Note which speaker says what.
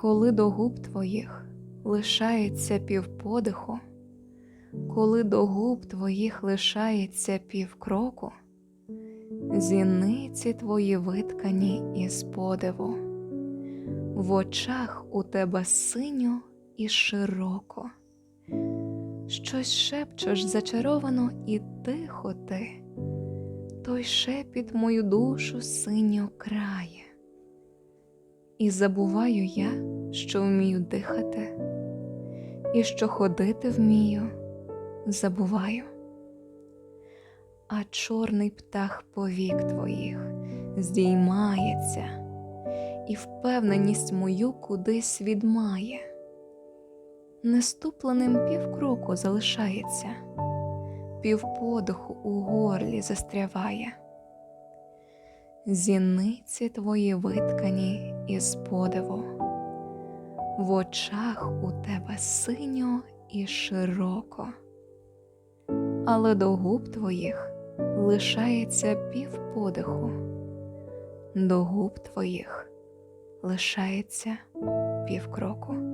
Speaker 1: Коли до губ твоїх лишається півподиху, коли до губ твоїх лишається півкроку, зіниці твої виткані із подиву, в очах у тебе синьо і широко, щось шепчеш зачаровано і тихо ти, той шепіт мою душу синьо крає. І забуваю я, що вмію дихати, і що ходити вмію, забуваю. А чорний птах повік твоїх здіймається, і впевненість мою кудись відмає, неступленим півкроку залишається, півподиху у горлі застряває. Зіниці твої виткані із подиву, в очах у тебе синьо і широко, але до губ твоїх лишається півподиху, до губ твоїх лишається півкроку.